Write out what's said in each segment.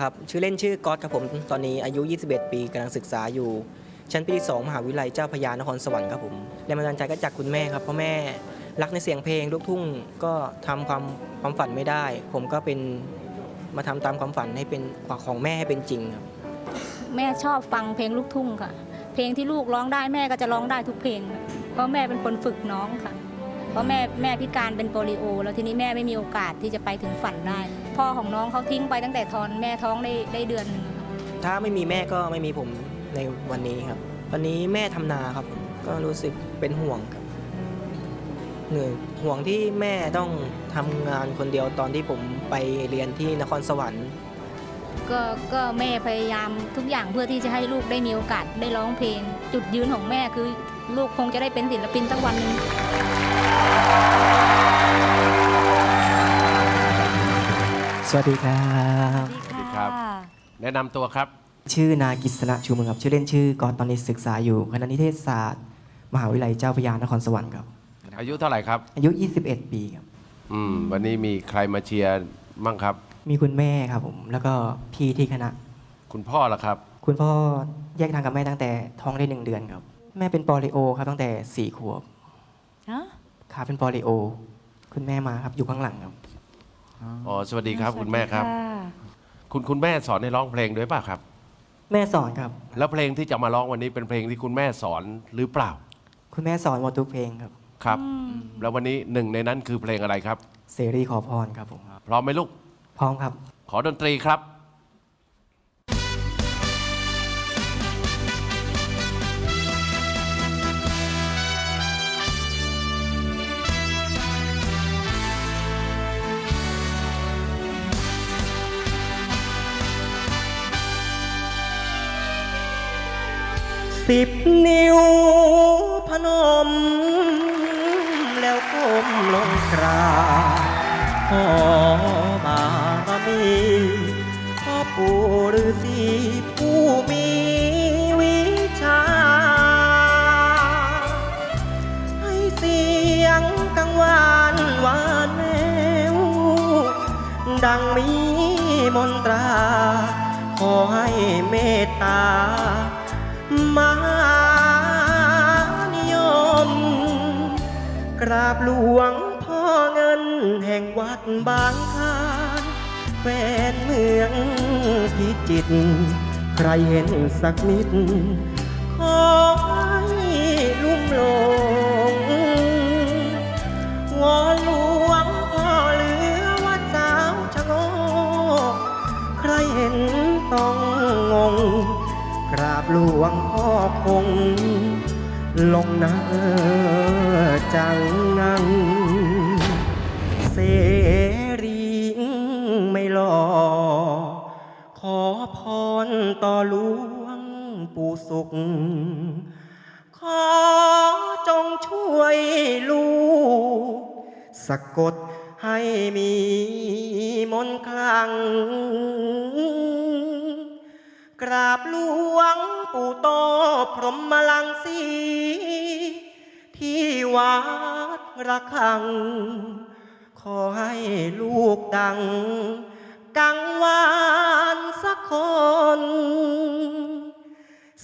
ครับชื่อเล่นชื่อก๊อตครับผมตอนนี้อายุ 21 ปีกำลังศึกษาอยู่ ชั้นปีที่2มหาวิทยาลัยเจ้าพระยานครสวรรค์ครับผมแรงบันดาลใจก็จากคุณแม่ครับเพราะแม่รักในเสียงเพลงลูกทุ่งก็ทำความความฝันไม่ได้ ผมก็เป็นมาทำตามความฝันให้เป็นของแม่ให้เป็นจริงครับ แม่ชอบฟังเพลงลูกทุ่งค่ะ เพลงที่ลูกร้องได้แม่ก็จะร้องได้ทุกเพลง เพราะแม่เป็นคนฝึกน้องค่ะ เพราะแม่แม่พิการเป็นโปลิโอ แล้วทีนี้แม่ไม่มีโอกาสที่จะไปถึงฝันได้ พ่อของน้องเขาทิ้งไปตั้งแต่ทอนแม่ท้องได้ได้เดือนหนึ่งค่ะถ้าไม่มีแม่ก็ไม่มีผมในวันนี้ครับ วันนี้แม่ทำนาครับ ก็รู้สึกเป็นห่วงครับเหนื่อยห่วงที่แม่ต้องทำงานคนเดียวตอนที่ผมไปเรียนที่นครสวรรค์ ก็ก็แม่พยายามทุกอย่างเพื่อที่จะให้ลูกได้มีโอกาสได้ร้องเพลง จุดยืนของแม่คือลูกคงจะได้เป็นศิลปินสักวันหนึ่ง สวัสดีครับ สวัสดีครับ แนะนำตัวครับ ชื่อนายกิษณะชูเมืองครับ ชื่อเล่นชื่อกอตตอนนี้ศึกษาอยู่คณะนิเทศศาสตร์ มหาวิทยาลัยเจ้าพระยานครสวรรค์ครับ อายุเท่าไหร่ครับ อายุ 21 ปีครับ อืม วันนี้มีใครมาเชียร์มั่งครับ มีคุณแม่ครับผม แล้วก็พี่ที่คณะ คุณพ่อละครับ คุณพ่อแยกทางกับแม่ตั้งแต่ท้องได้หนึ่งเดือนครับ แม่เป็นปอลิโอครับตั้งแต่สี่ขวบฮะขาเป็นปอลิโอ คุณแม่มาครับอยู่ข้างหลังครับ อ๋อสวัสดีครับคุณแม่ครับสวัสดีะคุณคุณแม่สอนให้ร้องเพลงด้วยป่ะครับ แม่สอนครับ แล้วเพลงที่จะมาร้องวันนี้เป็นเพลงที่คุณแม่สอนหรือเปล่า คุณแม่สอนหมดทุกเพลงครับ ครับ แล้ววันนี้หนึ่งในนั้นคือเพลงอะไรครับ เสรีขอพรครับผม พร้อมไหมลูก พร้อมครับ ขอดนตรีครับ สิบนิ้วพนม แล้วก้มลงกราบขอบารมีพ่อปู่ฤาษีผู้มีวิชา ให้เสียงกังวานหวานแววดังมีมนตรา ขอให้เมตตา มานิยม กราบหลวงพ่อเงินแห่งวัดบางคานแฟนเมืองพิจิตรใครเห็นสักนิดขอให้ลุ่มหล คงลงนาจังงังเสรีไม่หลอขอพรต่อหลวงปู่สุข ขอจงช่วยลูกสะกดให้มีมนคลัง ราบหลวงปู่โตพรหมลังสีที่วัดระฆัง ขอให้ลูกดัง กังวานสักคน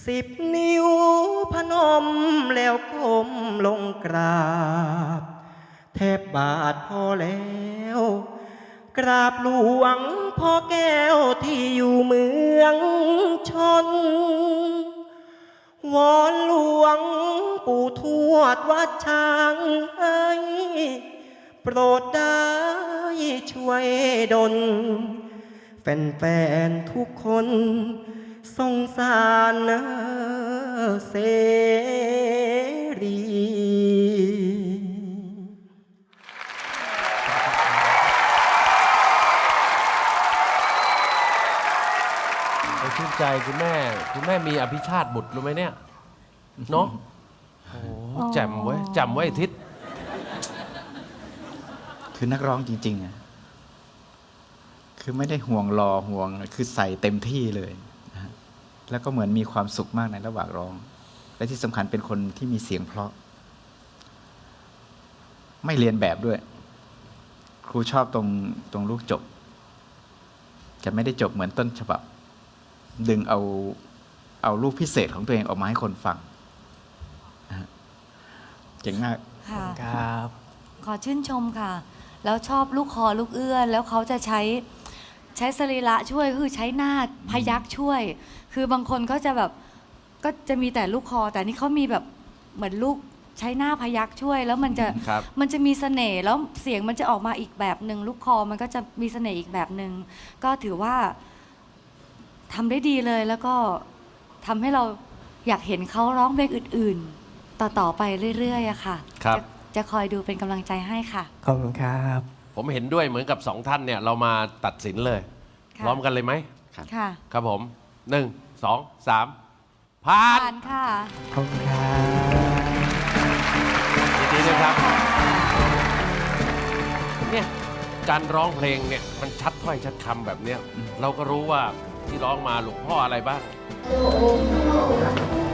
สิบนิ้วพนมแล้วก้มลงกราบ แทบบาทพอแล้ว กราบหลวงพ่อแก้วที่อยู่เมือง วอนหลวงปู่ทวดวัดช้างให้โปรดได้ช่วยดลแฟนๆทุกคนสงสารเสรีชื่นใจคุณแม่ คุณแม่มีอภิชาติบุตรรู้ไหมเนี่ย เนาะโอ้โหแจ่มไว้ยแจ่มไว้ยทิศคือนักร้องจริงๆอะคือไม่ได้ห่วงรอห่วง คือใส่เต็มที่เลยนะฮะแล้วก็เหมือนมีความสุขมากในระหว่างร้อง และที่สำคัญเป็นคนที่มีเสียงเพราะ ไม่เรียนแบบด้วย ครูชอบตรงตรงลูกจบ จะไม่ได้จบเหมือนต้นฉบับ ดึงเอาเอารูปพิเศษของตัวเองออกมาให้คนฟังนะฮะ เจ๋งมากค่ะ ครับ ขอชื่นชมค่ะ แล้วชอบลูกคอลูกเอื้อน แล้วเขาจะใช้ใช้สรีระช่วยคือใช้หน้าพยักช่วย คือบางคนก็จะแบบก็จะมีแต่ลูกคอ แต่นี่เขามีแบบเหมือนลูกใช้หน้าพยักช่วย แล้วมันจะครับ มันจะมีเสน่ห์แล้วเสียงมันจะออกมาอีกแบบหนึ่งลูกคอมันก็จะมีเสน่ห์อีกแบบหนึ่งก็ถือว่าทำได้ดีเลยแล้วก็ทำให้เราอยากเห็นเขาร้องเพลงอื่น ๆ ต่อๆไปเรื่อยๆอะค่ะครับ จะจะคอยดูเป็นกำลังใจให้ค่ะ ขอบคุณครับ ผมเห็นด้วยเหมือนกับสองท่านเนี่ยเรามาตัดสินเลยค่ะ พร้อมกันเลยไหมค่ะครับผมหนึ่งสองสามผ่านผ่านค่ะขอบคุณครับ ยินดีด้วยครับ เนี่ยการร้องเพลงเนี่ยมันชัดถ้อยชัดคำแบบเนี้ยเราก็รู้ว่าที่ร้องมาหลวงพ่ออะไรบ้างค